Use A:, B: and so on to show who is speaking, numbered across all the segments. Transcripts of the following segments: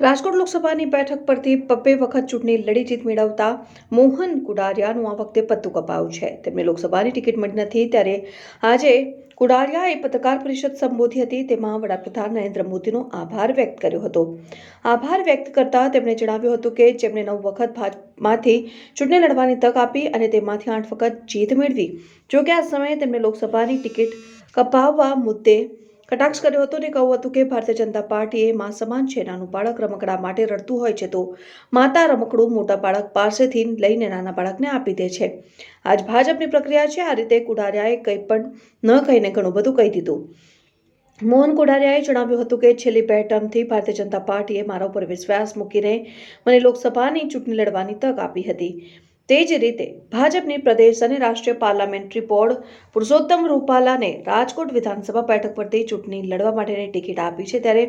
A: રાજકોટ લોકસભાની બેઠક પરથી બબ્બે વખત ચૂંટણી લડી જીત મેળવતા મોહન કુડારિયાનું આ વખતે પત્તું કપાયું છે. તેમને લોકસભાની ટિકિટ મળી નથી ત્યારે આજે કુડારિયાએ પત્રકાર પરિષદ સંબોધી હતી. તેમાં વડાપ્રધાન નરેન્દ્ર મોદીનો આભાર વ્યક્ત કર્યો હતો. આભાર વ્યક્ત કરતા તેમણે જણાવ્યું હતું કે જેમણે નવ વખત ભાજપમાંથી ચૂંટણી લડવાની તક આપી અને તેમાંથી આઠ વખત જીત મેળવી. જોકે આ સમયે તેમણે લોકસભાની ટિકિટ કપાવવા મુદ્દે કટાક્ષ કર્યો હતો ને કહ્યું હતું કે ભારતીય જનતા પાર્ટીએ મા સમાન છે નાનું બાળક રમકડા માટે રડતું હોય છે તો માતા રમકડું મોટા બાળક પાસેથી લઈને નાના બાળકને આપી દે છે. આજ ભાજપની પ્રક્રિયા છે. આ રીતે કુડારિયાએ કંઈ પણ ન કહીને ઘણું બધું કહી દીધું. મોહન કુડારિયાએ જણાવ્યું હતું કે છેલ્લી બે ટર્મથી ભારતીય જનતા પાર્ટીએ મારા ઉપર વિશ્વાસ મૂકીને મને લોકસભાની ચૂંટણી લડવાની તક આપી હતી. તે જ રીતે ભાજપની પ્રદેશ અને રાષ્ટ્રીય પાર્લામેન્ટરી બોર્ડ પુરુષોત્તમ રૂપાલાને રાજકોટ વિધાનસભા બેઠક પરથી ચૂંટણી લડવા માટેની ટિકિટ આપી છે. ત્યારે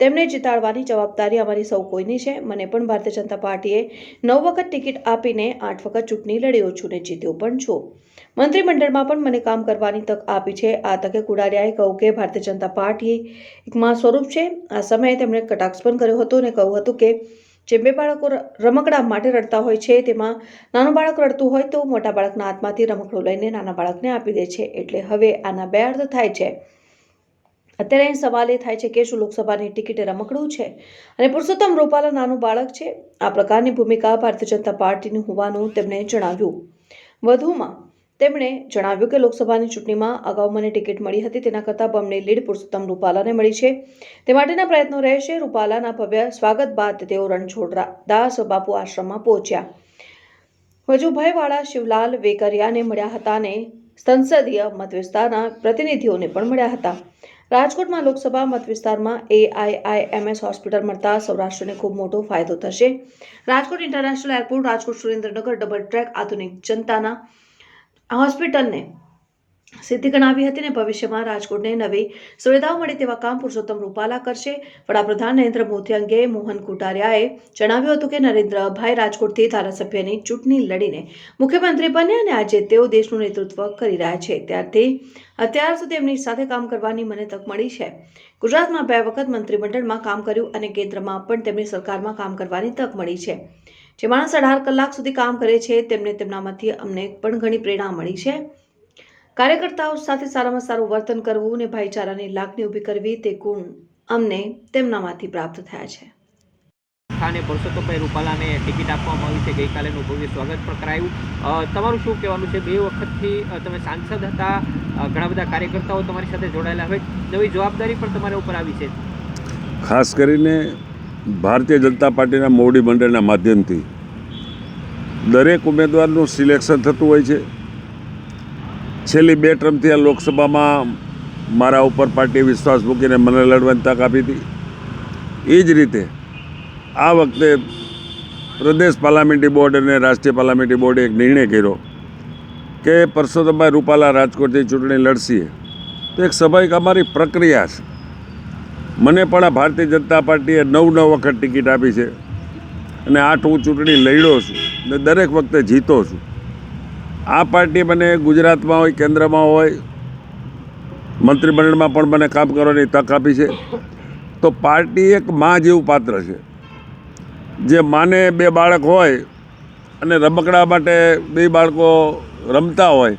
A: તેમને જીતાડવાની જવાબદારી અમારી સૌ કોઈની છે. મને પણ ભારતીય જનતા પાર્ટીએ નવ વખત ટિકિટ આપીને આઠ વખત ચૂંટણી લડ્યો છું ને જીત્યો પણ છું. મંત્રીમંડળમાં પણ મને કામ કરવાની તક આપી છે. આ તકે કુડારિયાએ કહ્યું કે ભારતીય જનતા પાર્ટી એક માં સ્વરૂપ છે. આ સમયે તેમણે કટાક્ષ પણ કર્યો હતો અને કહ્યું હતું કે જે બે બાળકો રમકડા માટે રડતા હોય છે, તેમાં નાનું બાળક રડતું હોય તો મોટા બાળકના હાથમાંથી રમકડું લઈને નાના બાળકને આપી દે છે. એટલે હવે આના બે અર્થ થાય છે. અત્યારે અહીં સવાલ એ થાય છે કે શું લોકસભાની ટિકિટે રમકડું છે? અને પુરુષોત્તમ રૂપાલા નાનું બાળક છે. આ પ્રકારની ભૂમિકા ભારતીય જનતા પાર્ટીની હોવાનું તેમણે જણાવ્યું. વધુમાં તેમણે જણાવ્યું કે લોકસભાની ચૂંટણીમાં અગાઉ મને ટિકિટ મળી હતી, તેના કરતાં બમણી લીડ પુરુષોત્તમ રૂપાલાને મળી છે. તે માટેના પ્રયત્નો રહેશે. રૂપાલાના ભવ્ય સ્વાગત બાદ તેઓ રણછોડરા દાસ બાપુ આશ્રમમાં પહોંચ્યા. વજુભાઈવાળા શિવલાલ વેકરિયાને મળ્યા હતા અને સંસદીય મત વિસ્તારના પ્રતિનિધિઓને પણ મળ્યા હતા. રાજકોટમાં લોકસભા મત વિસ્તારમાં એઆઈઆઈએમએસ હોસ્પિટલ મળતા સૌરાષ્ટ્રને ખૂબ મોટો ફાયદો થશે. Rajkot international airport, Rajkot Surendranagar double track, આધુનિક જનતાના હોસ્પિટલને સિદ્ધિ ગણાવી હતી અને ભવિષ્યમાં રાજકોટને નવી સુવિધાઓ મળે તેવા કામ પુરુષોત્તમ રૂપાલા કરશે. વડાપ્રધાન નરેન્દ્ર મોદી અંગે મોહન કુટારિયાએ જણાવ્યું હતું કે નરેન્દ્રભાઈ રાજકોટથી ધારાસભ્યની ચૂંટણી લડીને મુખ્યમંત્રી બન્યા અને આજે તેઓ દેશનું નેતૃત્વ કરી રહ્યા છે. ત્યારથી અત્યાર સુધી એમની સાથે કામ કરવાની મને તક મળી છે. ગુજરાતમાં બે વખત મંત્રીમંડળમાં કામ કર્યું અને કેન્દ્રમાં પણ તેમની સરકારમાં કામ કરવાની તક મળી છે. જે માણસ અઢાર કલાક સુધી કામ કરે છે તેમને તેમનામાંથી અમને પણ ઘણી પ્રેરણા મળી છે. કાર્યકર્તાઓ સાથે સારામાં સારું વર્તન કરવું અને ભાઈચારાની લાગણી ઊભી કરવી તે ગુણ અમને તેમનામાંથી પ્રાપ્ત થયા છે.
B: ખાને પરસોત્તમભાઈ રૂપાલાને ટિકિટ આપવામાં આવી છે. ગઈકાલે એનું ભવ્ય સ્વાગત પણ કરાયું. તમારું શું કહેવાનું છે? બે વખતથી તમે સાંસદ હતા. ઘણા બધા કાર્યકર્તાઓ તમારી સાથે જોડાયેલા હવે નવી જવાબદારી પણ તમારા ઉપર આવી છે.
C: ખાસ કરીને ભારતીય જનતા પાર્ટીના મોવડી મંડળના માધ્યમથી દરેક ઉમેદવારનું સિલેક્શન થતું હોય છે. છેલ્લી બે ટર્મથી આ લોકસભામાં મારા ઉપર પાર્ટીએ વિશ્વાસ મૂકીને મને લડવાની તક આપી હતી. એ જ રીતે આ વખતે પ્રદેશ પાર્લામેન્ટરી બોર્ડ અને રાષ્ટ્રીય પાર્લામેન્ટરી બોર્ડે એક નિર્ણય કર્યો કે પરસોત્તમભાઈ રૂપાલા રાજકોટથી ચૂંટણી લડશે. તો એક સ્વાભાવિક અમારી પ્રક્રિયા છે. મને પણ આ ભારતીય જનતા પાર્ટીએ નવ નવ વખત ટિકિટ આપી છે. અને આઠ હું ચૂંટણી લડ્યો છું ને દરેક વખતે જીતો છું. આ પાર્ટી મને ગુજરાતમાં હોય, કેન્દ્રમાં હોય, મંત્રીમંડળમાં પણ મને કામ કરવાની તક આપી છે. તો પાર્ટી એક માં જેવું પાત્ર છે. જે માને બે બાળક હોય અને રમકડા માટે બે બાળકો રમતા હોય,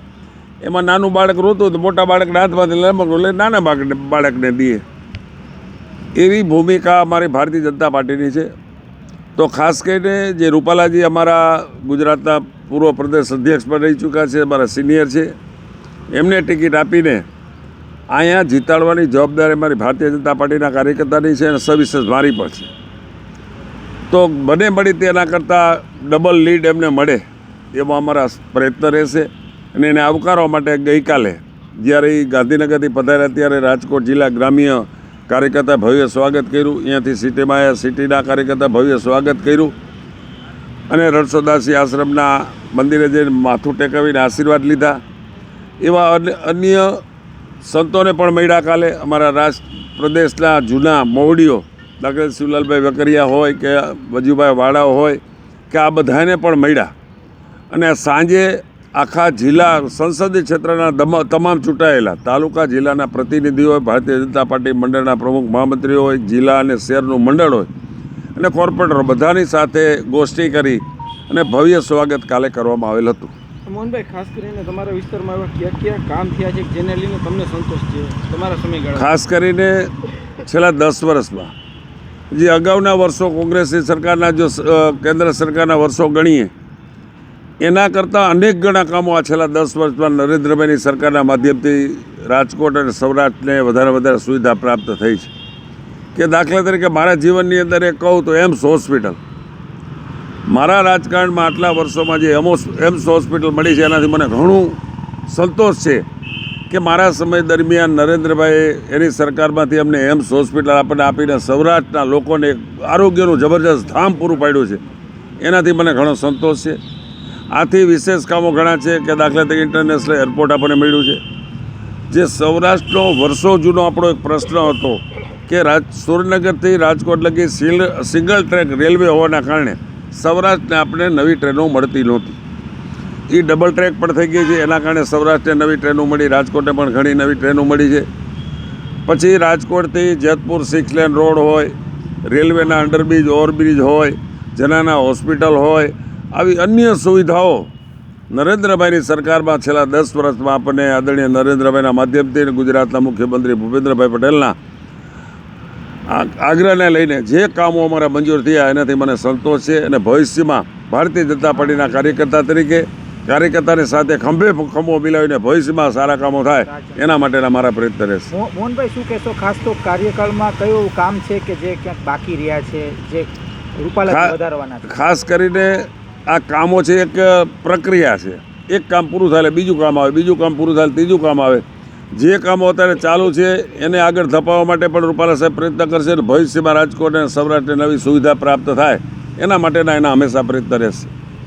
C: એમાં નાનું બાળક રોતું તો મોટા બાળકના હાથમાંથી રમકડું એટલે નાના બાળકને બાળકને દઈએ. એવી ભૂમિકા અમારી ભારતીય જનતા પાર્ટીની છે. તો ખાસ કરીને જે રૂપાલાજી અમારા ગુજરાતના પૂર્વ પ્રદેશ અધ્યક્ષ પણ રહી ચૂક્યા છે, અમારા સિનિયર છે. એમને ટિકિટ આપીને અહીંયા જીતાડવાની જવાબદારી મારી ભારતીય જનતા પાર્ટીના કાર્યકર્તાની છે અને સવિશેષ મારી પણ છે. તો બને મળી તેના કરતાં ડબલ લીડ એમને મળે એવો અમારા પ્રયત્ન રહેશે અને એને આવકારવા માટે ગઈકાલે જ્યારે એ ગાંધીનગરથી પધાર્યા ત્યારે રાજકોટ જિલ્લા ગ્રામ્ય કાર્યકર્તા ભવ્ય સ્વાગત કર્યું. અહીંયાથી સિટીમાં સિટીના કાર્યકર્તા ભવ્ય સ્વાગત કર્યું. અને રણછોદાસી આશ્રમના મંદિરે જઈને માથું ટેકાવીને આશીર્વાદ લીધા. એવા અન્ય- અન્ય સંતોને પણ મળ્યા કાલે. અમારા રાષ્ટ્ર પ્રદેશના જૂના મોવડીઓ, દાખલા શિવલાલભાઈ વેકરિયા હોય કે વજુભાઈ વાળા હોય, કે આ બધાને પણ મળ્યા. અને સાંજે આખા જિલ્લા સંસદીય ક્ષેત્રના તમામ ચૂંટાયેલા. તાલુકા જિલ્લાના પ્રતિનિધિઓ હોય ભારતીય જનતા પાર્ટી મંડળના પ્રમુખ મહામંત્રીઓ હોય જિલ્લા અને શહેરનું મંડળ હોય અને કોર્પોરેટરો બધાની સાથે ગોષ્ઠી કરી અને ભવ્ય સ્વાગત કાલે કરવામાં આવેલ હતું.
D: મોહનભાઈ ખાસ કરીને તમારા વિસ્તારમાં એવા કયા કયા કામ થયા છે જેને લઈને તમને સંતોષ છે? તમારા સમયગાળા
C: ખાસ કરીને છેલ્લા દસ વર્ષમાં. જે અગાઉના વર્ષો કોંગ્રેસની સરકારના જો કેન્દ્ર સરકારના વર્ષો ગણીએ એના કરતાં અનેક ગણા કામો આ છેલ્લા દસ વર્ષમાં નરેન્દ્રભાઈની સરકારના માધ્યમથી રાજકોટ અને સૌરાષ્ટ્રને વધારે વધારે સુવિધા પ્રાપ્ત થઈ છે. કે દાખલા તરીકે મારા જીવનની અંદર એ કહું તો એમ્સ હોસ્પિટલ. મારા રાજકારણમાં આટલા વર્ષોમાં જે એમોસ, એમ્સ હોસ્પિટલ મળી છે એનાથી મને ઘણું સંતોષ છે કે મારા સમય દરમિયાન નરેન્દ્રભાઈએ એની સરકારમાંથી અમને એમ્સ હોસ્પિટલ આપણને આપીને સૌરાષ્ટ્રના લોકોને આરોગ્યનું જબરજસ્ત ધામ પૂરું પાડ્યું છે. એનાથી મને ઘણો સંતોષ છે. આથી વિશેષ કામો ઘણા છે કે દાખલા તરીકે ઇન્ટરનેશનલ એરપોર્ટ આપણને મળ્યું છે. જે સૌરાષ્ટ્રનો વર્ષો જૂનો આપણો એક પ્રશ્ન હતો કે રાજ, સુરેન્દ્રનગરથી રાજકોટ લગી સિલ, સિંગલ ટ્રેક રેલવે હોવાના કારણે સૌરાષ્ટ્રને આપણે નવી ટ્રેનો મળતી નહોતી. એ ડબલ ટ્રેક પણ થઈ ગઈ છે. એના કારણે સૌરાષ્ટ્રને નવી ટ્રેનો મળી, રાજકોટને પણ ઘણી નવી ટ્રેનો મળી છે. પછી રાજકોટથી જેતપુર સિક્સ લેન રોડ હોય, રેલવેના અંડરબ્રિજ ઓવરબ્રિજ હોય, જનાના હોસ્પિટલ હોય આવી અન્ય સુવિધાઓ નરેન્દ્રભાઈની સરકારમાં છેલ્લા દસ વર્ષમાં આપણને આદરણીય નરેન્દ્રભાઈના માધ્યમથી ગુજરાતના મુખ્યમંત્રી ભૂપેન્દ્રભાઈ પટેલના આગ્રહને લઈને જે કામો અમારા મંજૂર થયા એનાથી મને સંતોષ છે અને ભવિષ્યમાં ભારતીય જનતા પાર્ટીના કાર્યકર્તા તરીકે કાર્યકર્તાની સાથે ખંભે ખંભો મિલાવીને ભવિષ્યમાં સારા કામો થાય એના માટેના મારા પ્રયત્ન રહેશે.
E: મોહનભાઈ શું કહેશો? ખાસ તો કાર્યકાળમાં કયું કામ છે કે જે ક્યાંક બાકી રહ્યા છે જે રૂપાલા વધારવાના
C: ખાસ કરીને આ કામો છે એક પ્રક્રિયા છે. એક કામ પૂરું થાય બીજું કામ આવે, બીજું કામ પૂરું થાય ત્રીજું કામ આવે. જે કામો અત્યારે ચાલુ છે એને આગળ ધપાવવા માટે પણ રૂપાલા સાહેબ પ્રયત્ન કરશે અને ભવિષ્યમાં રાજકોટ અને સૌરાષ્ટ્રને નવી સુવિધા પ્રાપ્ત થાય એના માટેના એના હંમેશા પ્રયત્ન રહેશે.